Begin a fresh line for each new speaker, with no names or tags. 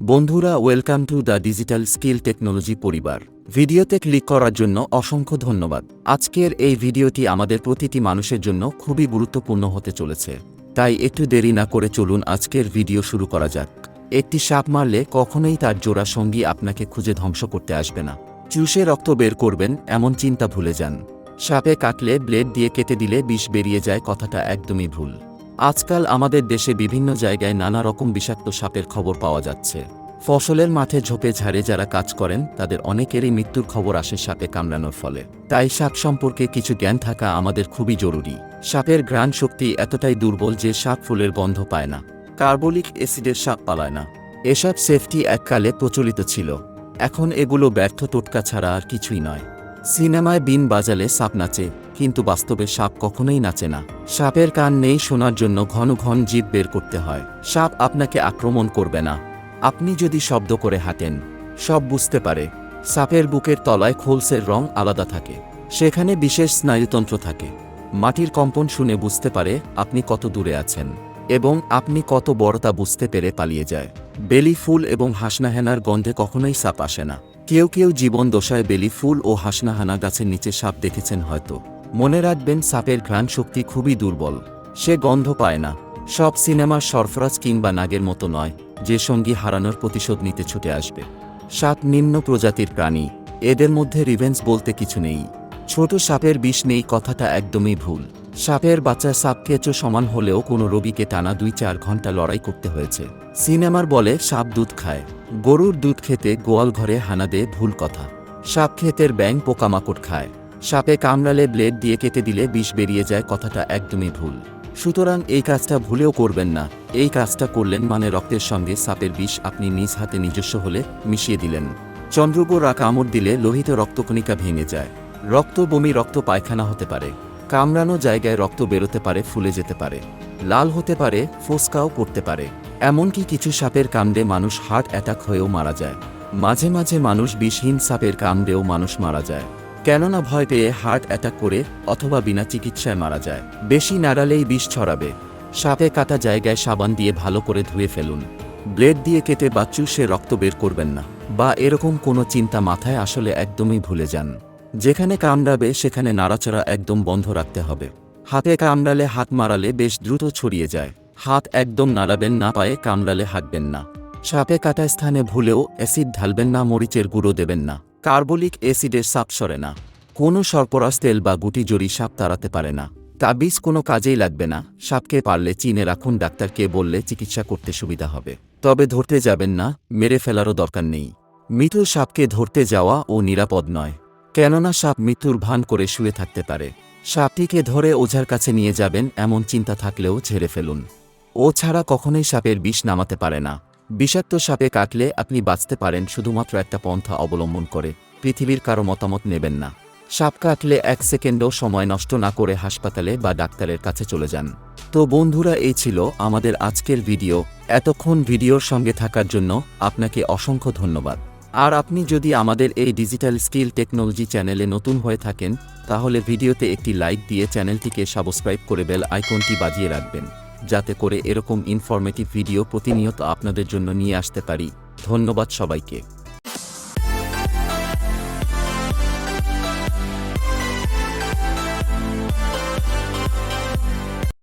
বন্ধুরা welcome to the digital skill technology পরিবার। ভিডিওতে ক্লিক করার জন্য অসংখ্য ধন্যবাদ। আজকের এই ভিডিওটি আমাদের প্রতিটি মানুষের জন্য খুবই গুরুত্বপূর্ণ হতে চলেছে। তাই একটু দেরি না করে চলুন আজকের ভিডিও শুরু করা যাক। একটি সাপ মারলে কখনোই তার জোড়া সঙ্গী আপনাকে খুঁজে ধ্বংস করতে আসবে না। চুষে রক্ত বের করবেন, এমন চিন্তা ভুলে যান। সাপে কাটলে ব্লেড দিয়ে কেটে দিলে বিষ বেরিয়ে যায়, কথাটা একদমই ভুল। আজকাল আমাদের দেশে বিভিন্ন জায়গায় নানা রকম বিষাক্ত সাপের খবর পাওয়া যাচ্ছে। ফসলের মাঠে ঝোপে ঝাড়ে যারা কাজ করেন, তাদের অনেকেরই মৃত্যুর খবর আসে সাপে কামড়ানোর ফলে। তাই সাপ সম্পর্কে কিছু জ্ঞান থাকা আমাদের খুবই জরুরি। সাপের ঘ্রাণ শক্তি এতটাই দুর্বল যে সাপ ফুলের গন্ধ পায় না। কার্বলিক অ্যাসিডের সাপ পালায় না। এসব সেফটি এককালে প্রচলিত ছিল। এখন এগুলো ব্যর্থ টোটকা ছাড়া আর কিছুই নয়। সিনেমায় বিন বাজালে সাপ নাচে। কিন্তু বাস্তবে সাপ কখনোই নাচে না। সাপের কান নেই শোনার জন্য ঘন ঘন জিভ বের করতে হয়। সাপ আপনাকে আক্রমণ করবে না। আপনি যদি শব্দ করে হাঁটেন, সব বুঝতে পারে। সাপের বুকের তলায় খোলসের রং আলাদা থাকে। সেখানে বিশেষ স্নায়ুতন্ত্র থাকে। মাটির কম্পন শুনে বুঝতে পারে আপনি কত দূরে আছেন এবং আপনি কত বড় তা বুঝতে পেরে পালিয়ে যায়। বেলি ফুল এবং হাসনাহেনার গন্ধে কখনোই সাপ আসে না। কেউ কেউ জীবন দশায় বেলি ফুল ও হাসনাহানা গাছের নিচে সাপ দেখেছেন হয়তো। মনে রাখবেন, সাপের ঘ্রাণ শক্তি খুবই দুর্বল। সে গন্ধ পায় না। সব সিনেমার সরফরাজ কিংবা নাগের মতো নয়, যে সঙ্গী হারানোর প্রতিশোধ নিতে ছুটে আসবে। সাপ নিম্ন প্রজাতির প্রাণী। এদের মধ্যে রিভেন্স বলতে কিছু নেই। ছোট সাপের বিষ নেই কথাটা একদমই ভুল। সাপের বাচ্চা সাপ কেঁচো সমান হলেও কোনো রোগীকে টানা দুই চার ঘণ্টা লড়াই করতে হয়েছে। সিনেমার বলে, সাপ দুধ খায়। গরুর দুধ খেতে গোয়াল ঘরে হানা দে ভুল কথা। সাপ ক্ষেতের ব্যাং পোকামাকড় খায়। সাপে কামড়ালে ব্লেড দিয়ে কেটে দিলে বিষ বেরিয়ে যায়, কথাটা একদমই ভুল। সুতরাং এই কাজটা ভুলেও করবেন না। এই কাজটা করলেন মানে রক্তের সঙ্গে সাপের বিষ আপনি নিজ হাতে নিজস্ব হলে মিশিয়ে দিলেন। চন্দ্রবোরা কামড় দিলে লোহিত রক্তকণিকা ভেঙে যায়। রক্ত বমি রক্ত পায়খানা হতে পারে। কামড়ানো জায়গায় রক্ত বেরোতে পারে, ফুলে যেতে পারে। লাল হতে পারে, ফোসকাও করতে পারে। এমনকি কিছু সাপের কামড়ে মানুষ হার্ট অ্যাটাক হয়েও মারা যায়। মাঝে মাঝে মানুষ বিষহীন সাপের কামড়েও মানুষ মারা যায়। কেননা ভয় পেয়ে হার্ট অ্যাটাক করে অথবা বিনা চিকিৎসায় মারা যায়। বেশি নাড়ালেই বিষ ছড়াবে। সাপে কাটা জায়গায় সাবান দিয়ে ভালো করে ধুয়ে ফেলুন। ব্লেড দিয়ে কেটে বা চুষে রক্ত বের করবেন না। বা এরকম কোনো চিন্তা মাথায় আসলে একদমই ভুলে যান। যেখানে কামড়াবে, সেখানে নাড়াচড়া একদম বন্ধ রাখতে হবে। হাতে কামড়ালে হাত মারালে বেশ দ্রুত ছড়িয়ে যায়। হাত একদম নাড়াবেন না, পায়ে কামড়ালে হাঁটবেন না। সাপে কাটা স্থানে ভুলেও অ্যাসিড ঢালবেন না, মরিচের গুঁড়ো দেবেন না। কার্বলিক অ্যাসিডের সাপ সরে না। কোনো সরপরাস তেল বা গুটি জড়ি সাপ তাড়াতে পারে না। তাবিজ কোনো কাজেই লাগবে না। সাপকে পারলে চিনে রাখুন, ডাক্তারকে বললে চিকিৎসা করতে সুবিধা হবে। তবে ধরতে যাবেন না, মেরে ফেলারও দরকার নেই। মৃত সাপকে ধরতে যাওয়া ও নিরাপদ নয়। কেননা সাপ মৃত্যুর ভান করে শুয়ে থাকতে পারে। সাপটিকে ধরে ওঝার কাছে নিয়ে যাবেন, এমন চিন্তা থাকলেও ঝেড়ে ফেলুন। ও ছাড়া কখনোই সাপের বিষ নামাতে পারে না। বিষাক্ত সাপে কাটলে আপনি বাঁচতে পারেন শুধুমাত্র একটা পন্থা অবলম্বন করে, পৃথিবীর কারও মতামত নেবেন না। সাপ কাটলে এক সেকেন্ডও সময় নষ্ট না করে হাসপাতালে বা ডাক্তারের কাছে চলে যান। তো বন্ধুরা, এই ছিল আমাদের আজকের ভিডিও। এতক্ষণ ভিডিওর সঙ্গে থাকার জন্য আপনাকে অসংখ্য ধন্যবাদ। আর আপনি যদি আমাদের এই ডিজিটাল স্কিল টেকনোলজি চ্যানেলে নতুন হয়ে থাকেন, তাহলে ভিডিওতে একটি লাইক দিয়ে চ্যানেলটিকে সাবস্ক্রাইব করে বেল আইকনটি বাজিয়ে রাখবেন। যাতে করে এরকম ইনফরমেটিভ ভিডিও প্রতিনিয়ত আপনাদের জন্য নিয়ে আসতে পারি। ধন্যবাদ সবাইকে।